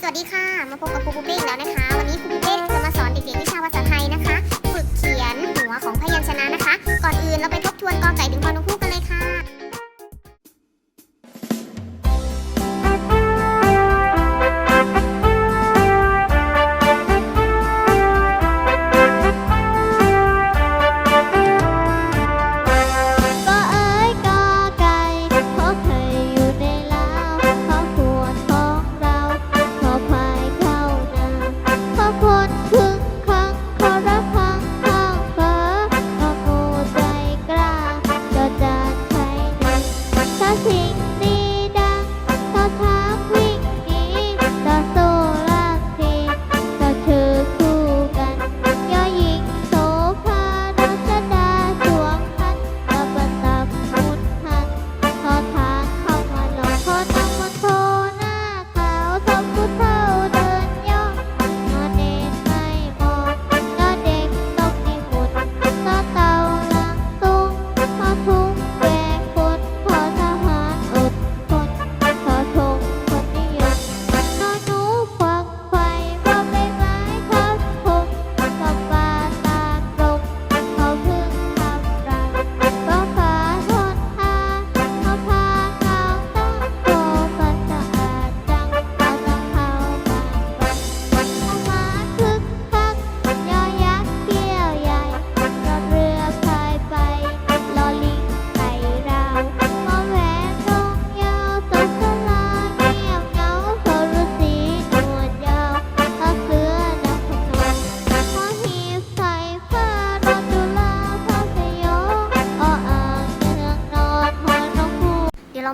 สวัสดีค่ะ มาพบกับครูปูเป้อีกแล้วนะคะ วันนี้ครูปูเป้จะมาสอนเด็กๆวิชาภาษาไทยนะคะ ฝึกเขียนหัวของพยัญชนะนะคะ ก่อนอื่นเราไปทบทวนกอไก่ถึง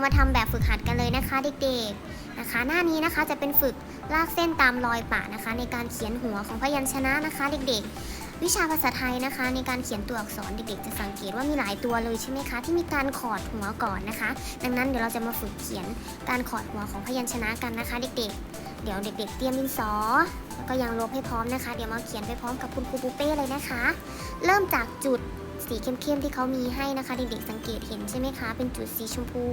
มาทำแบบฝึกหัดกันเลยนะคะเด็กๆนะคะ หน้านี้นะคะจะเป็นฝึกลากเส้นตามรอยปะนะคะ ในการเขียนหัวของพยัญชนะนะคะเด็กๆ วิชาภาษาไทยนะคะ ในการเขียนตัวอักษรเด็กๆ จะสังเกตว่ามีหลายตัวเลยใช่ไหมคะ ที่มีการขอดหัวก่อนนะคะ ดังนั้นเดี๋ยวเราจะมาฝึกเขียนการขอดหัวของพยัญชนะกันนะคะ เด็กๆ เดี๋ยวเด็ก ๆ เตรียมดินสอแล้วก็ยังลบให้พร้อมนะคะ เดี๋ยวมาเขียนไปพร้อมกับคุณครูปูเป้เลยนะคะ เริ่มจากจุดสีเข้มๆที่เขามีให้นะคะเด็กๆสังเกตเห็นใช่ไหมคะ เป็นจุดสีชมพู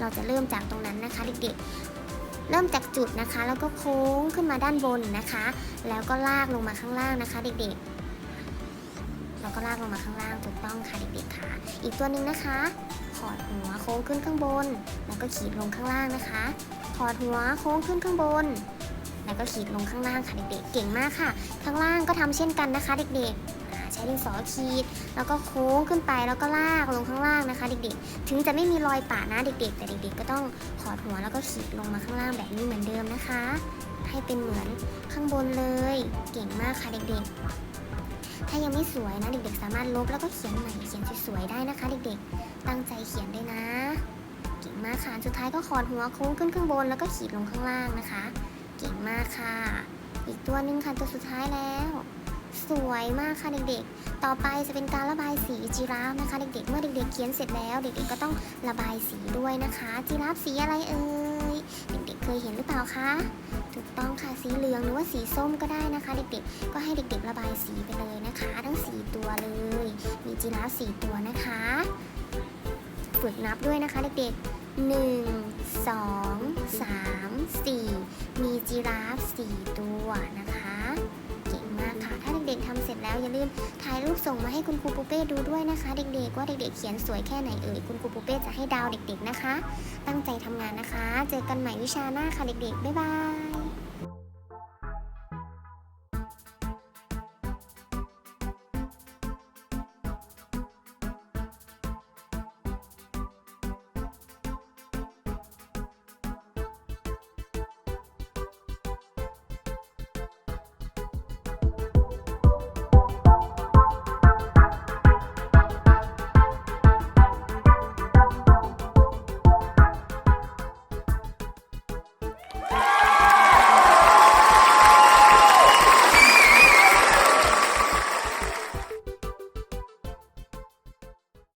เราจะเริ่มจากตรงนั้นนะคะเด็กๆ เริ่มจากจุดนะคะ แล้วก็โค้งขึ้นมาด้านบนนะคะ แล้วก็ลากลงมาข้างล่างนะคะ เด็กๆแล้วก็ลากลงมาข้างล่างถูกต้องค่ะเด็กๆค่ะ อีกตัวหนึ่งนะคะขอดหัวโค้งขึ้นข้างบน แล้วก็ขีดลงข้างล่างนะคะขอดหัวโค้งขึ้นข้างบน แล้วก็ขีดลงข้างล่างค่ะเด็กๆ เก่งมากค่ะ ข้างล่างก็ทำเช่นกันนะคะ เด็กๆ ช้ดินสอขีด แล้วก็โค้งขึ้นไปแล้วก็ลากลงข้างล่างนะคะ เด็กๆ ถึงจะไม่มีรอยปะนะเด็กๆ แต่เด็กๆ ก็ต้องขอดหัวแล้วก็ขีดลงมาข้างล่างแบบนี้เหมือนเดิมนะคะ ให้เป็นเหมือนข้างบนเลย เก่งมากค่ะเด็กๆ ถ้ายังไม่สวยนะเด็กๆ สามารถลบแล้วก็เขียนใหม่เขียนสวยๆได้นะคะ เด็กๆ ตั้งใจเขียนด้วยนะเก่งมากค่ะสุดท้ายก็ขอดหัวโค้งขึ้นข้างบนแล้วก็ขีดลงข้างล่างนะคะ เก่งมากค่ะ อีกตัวหนึ่งค่ะตัวสุดท้ายแล้ว สวยมากค่ะเด็กๆ ต่อไปจะเป็นการระบายสีจีราฟนะคะ เด็กๆ เมื่อเด็กๆ เขียนเสร็จแล้ว เด็กๆ ก็ต้องระบายสีด้วยนะคะจีราฟสีอะไรเอ่ย เด็กๆ เคยเห็นหรือเปล่าคะ ถูกต้องค่ะ สีเหลืองหรือว่าสีส้มก็ได้นะคะ เด็กๆ ก็ให้เด็กๆ ระบายสีไปเลยนะคะ ทั้งสีตัวเลย มีจีราฟสีตัวนะคะ ฝึกนับด้วยนะคะเด็กๆ1 2 3 4มีจีราฟสี่ตัว แล้วอย่าลืมถ่ายรูปส่งมาให้คุณครูปูเป้ดูด้วยนะคะ เด็กๆ ว่าเด็กๆเขียนสวยแค่ไหนเอ่ยคุณครูปูเป้จะให้ดาวเด็ก ๆนะคะ ตั้งใจทำงานนะคะ เจอกันใหม่วิชาหน้าค่ะเด็กๆบ๊ายบาย